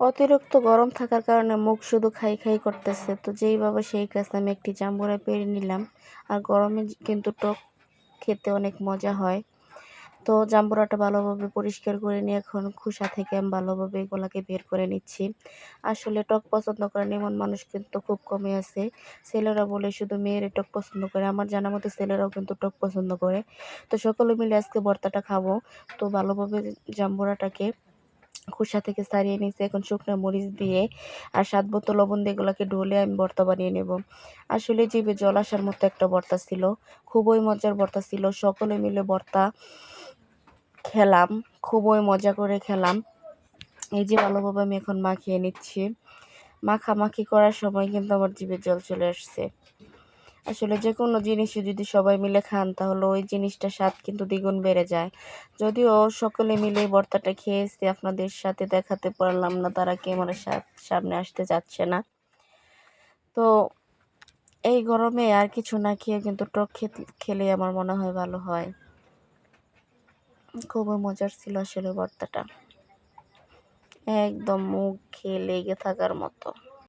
অতিরিক্ত গরম থাকার কারণে মুখ শুধু খাই খাই করতেছে। তো যেইভাবে সেই কাছে আমি একটি জাম্বুরা পেরে নিলাম। আর গরমে কিন্তু টক খেতে অনেক মজা হয়। তো জাম্বুরাটা ভালোভাবে পরিষ্কার করে নিয়ে এখন খুসা থেকে আমি ভালোভাবে এগুলাকে বের করে নিচ্ছি। আসলে টক পছন্দ করেন এমন মানুষ কিন্তু খুব কমে আছে। ছেলেরা বলে শুধু মেয়েরা টক পছন্দ করে, আমার জানা মতো ছেলেরাও কিন্তু টক পছন্দ করে। তো সকলে মিলে আজকে ভর্তাটা খাব। তো ভালোভাবে জাম্বুরাটাকে খোসা থেকে সারিয়ে নিয়েছি। এখন শুকনো মরিচ দিয়ে আর স্বাদ বোতল লবণ দিয়ে এগুলোকে ঢলে আমি ভর্তা বানিয়ে নেব। আসলে জিভে জল আসার মতো একটা ভর্তা ছিল। খুবই মজার ভর্তা ছিল। সকলে মিলে ভর্তা খেলাম। খুবই মজা করে খেলাম। এই যে ভালোভাবে আমি এখন মাখিয়ে নিচ্ছি। মাখামাখি করার সময় কিন্তু আমার জিভে জল চলে আসছে। আসলে যে কোনো জিনিসই যদি সবাই মিলে খান, তাহলে ওই জিনিসটার স্বাদ কিন্তু দ্বিগুণ বেড়ে যায়। যদিও সকলে মিলে ভর্তাটা খেয়েছি, আপনাদের সাথে দেখাতে পারলাম না তারা ক্যামেরার সামনে আসতে যাচ্ছে না। তো এই গরমে আর কিছু না খেয়ে কিন্তু টক খেলে আমার মনে হয় ভালো হয়। খুবই মজার ছিল আসলে ভর্তাটা একদম মুখ খেয়ে লেগে থাকার মতো।